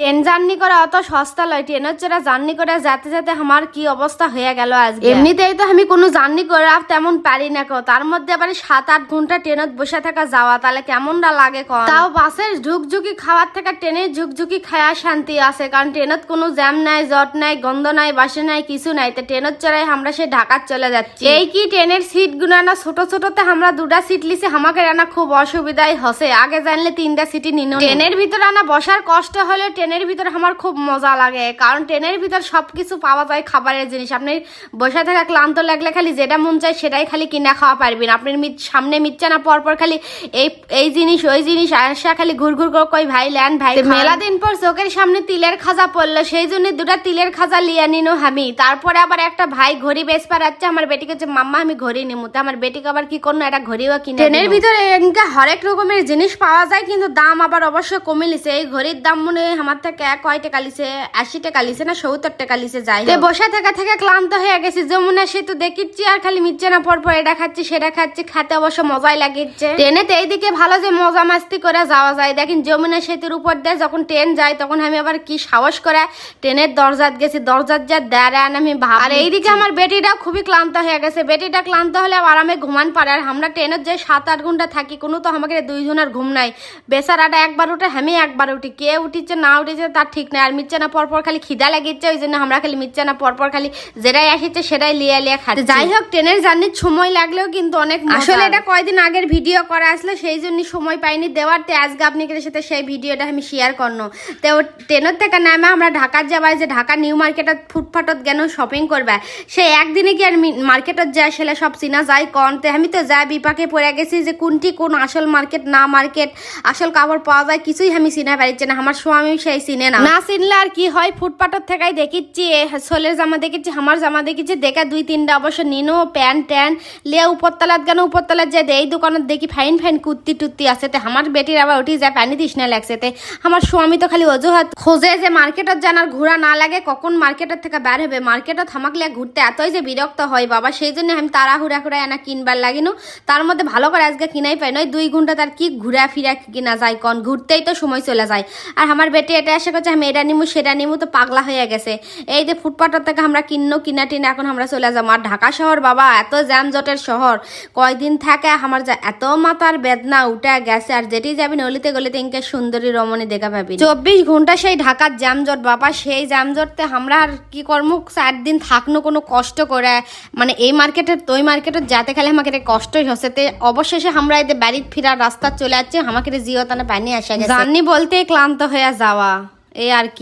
Train journey করা অত সস্তা লয় ট্রেনের চড়া জার্নি করে যেতে যেতে আমার কি অবস্থা হয়ে গেল আজকে। এমনিতেই তো আমি কোনো জার্নি করা তেমন পারি না কো তার মধ্যে আবার সাত আট ঘণ্টা ট্রেনত বসে থাকা যাওয়া তাহলে কেমনটা লাগে কন? তাও বাসের ঝুকঝুকি খাওয়ার থেকে ট্রেনের ঝুকঝুকি খাওয়া শান্তি আছে কারণ ট্রেনত কোনো জ্যাম নাই জট নাই গন্ধ নাই বাসে নাই কিছু নাই তো ট্রেনের চড়াই আমরা সে ঢাকার চলে যাচ্ছি। এই কি ট্রেনের সিট গুনা না ছোট ছোটতে আমরা দুটা সিট লিছি আমাকে রানা খুব অসুবিধাই হসে আগে জানলে তিনটা সিটি নিন। ট্রেনের ভিতরে আনা বসার কষ্ট হলে ট্রেনের ভিতরে আমার খুব মজা লাগে। কারণ ট্রেনের ভিতর সবকিছু পাওয়া যায় খাবারের জিনিস। আপনি বসে থাকা ক্লান্ত লাগলে খালি যেটা মন চায় সেটাই খালি কিনা খাওয়া পারবেন। আপনি সামনে মিচ্ছে না পর পর খালি এই এই জিনিস ওই জিনিস আসা খালি ঘুর ঘুর করে কই ভাই ল্যান ভাই মেলা দিন পর চোখের সামনে তিলের খাজা পড়ল। সেই জন্য দুটা তিলের খাজা লিয়া নিনো আমি। তারপরে আবার একটা ভাই ঘড়ি বেশ পারাচ্ছে আমার বেটিকে যে মাম্মা আমি ঘড়ি নিমু। তা আমার বেটিকে আবার কি করল? একটা ঘড়িও কিনে ট্রেনের ভিতরে হরেক রকমের জিনিস পাওয়া যায় কিন্তু দাম আবার অবশ্য কমে লিছে এই ঘড়ির দাম মনে হয় আমার থেকে এক কয় টাকা লিছে আশি টাকা লিছে না সত্তর টাকা লিছে যাই বসে থাকা থেকে ক্লান্ত হয়ে গেছি। যমুনা সেতু দেখিচ্ছি আর খালি মিচ্ছে না পর পর এটা খাচ্ছি সেটা খাচ্ছি খাতে অবশ্য মজাই লাগিচ্ছে। ট্রেনেতে এইদিকে ভালো যে মজা মাস্তি করে যাওয়া যায়। দেখেন যমুনা সেতুর উপর দিয়ে যখন ট্রেন যায় তখন আমি আবার কি সাহস করে ট্রেনের দরজাত গেছি। দরজার যা দাঁড়ান আমি ভাব। আর এইদিকে আমার বেটিটা খুবই ক্লান্ত হয়ে গেছে। বেটিটা ক্লান্ত হলে আরামে ঘুমান পারে আর আমরা ট্রেনের যে সাত আট ঘণ্টা থাকি কোনো তো আমাকে দুইজনের ঘুম নাই। বেচারাটা একবার উঠে আমি একবার উঠি। কে উঠিছে না উঠেছে তার ঠিক নাই। আর মিচ্ছে না পরপর খালি খিদা লাগিচ্ছে ওই জন্য আমরা খালি মিচ্ছে না পরপর খালি যেটাই আসছে সেটাই লিয়া লিয়া খাচ্ছি। যাই হোক ট্রেনের জার্নির সময় লাগলেও কিন্তু অনেক আসলে এটা কয়দিন আগের ভিডিও করা আসলে সেই জন্য সময় পাইনি দেওয়ার। তে আজকে আপনাদের সাথে সেই ভিডিওটা আমি শেয়ার করনো। তো ট্রেনের থেকে নামে আমরা ঢাকার যাবাই যে ঢাকা নিউ মার্কেটত ফুটফাটত গেন শপিং করবে সেই একদিনে কি আর মার্কেটত যায় সেলে সব চিনা যায় কন? তে আমি তো যা বিপাকে পড়ে গেছি যে কোনটি কোন আসল মার্কেট না মার্কেট আসল কাপড় পাওয়া যায় কিছুই আমি চিনা পারিচ্ছি না। আমার স্বামী সেই চিনে না। না চিনলে আর কি হয়? ফুটপাটত থেকেই দেখিচ্ছি সোলের জামা দেখিচ্ছি আমার জামা দেখিচ্ছি, দেখে দুই তিনটা অবশ্য নিনো, প্যান্ট ট্যান, লিয়া উপরতলাত গেল উপরতলাত যে এই দোকানত দেখি ফাইন ফাইন কুর্তি টুর্তি আছে তে আমার বেটির আবার উঠি যায় পানি তৃষ্ণা লাগছে তে। আমার স্বামী তো খালি অজুহাত খোঁজে যে মার্কেটত জানার ঘোরা না লাগে, কখন মার্কেটের থেকে বের হবে মার্কেটত হামাক লিয়া ঘুরতে এতই যে বিরক্ত হয়, বাবা, সেই জন্য আমি তাড়াহুড়া করে এনা কিনবার লাগিনু। তার মধ্যে ভালো করে আজকে কিনাই পাই, নয় দুই ঘণ্টা তার কি ঘুরা ফিরা কিনা যায়, কন? ঘুরতেই তো সময় চলে যায়। আর আমার বেটি এটা এসে করছে আমি এটা নিমু, সেটা নিমু তো পাগলা হয়ে গেছে। এই যে ফুটপাথর থেকে আমরা কিন্ন, কিনা টিনা এখন আমরা চলে যাব। আর ঢাকা শহর বাবা, এত যানজটের শহর। কয়দিন থাকে আমার যা এত মাথার বেদনা উঠে গেছে। আর যেটি যাবি নলিতে গলিতে ইনকে সুন্দরী রমণী দেখা পাবি। চব্বিশ ঘণ্টা সেই ঢাকার জ্যামজট বাবা, সেই জ্যামজটতে আমরা আর কি কর্ম? চার দিন থাকনো কোনো কষ্ট করে। মানে এই মার্কেটের তো ওই মার্কেটের যাতে খেলে আমাকে এটা কষ্টই হচ্ছে। তে অবশেষে আমরা এতে বাড়ির ফিরার রাস্তা চলে যাচ্ছে আমাকে জিও তানে পানি আসে জার্নি বলতে ক্লান্ত হয়ে যাওয়া। এই আর কি।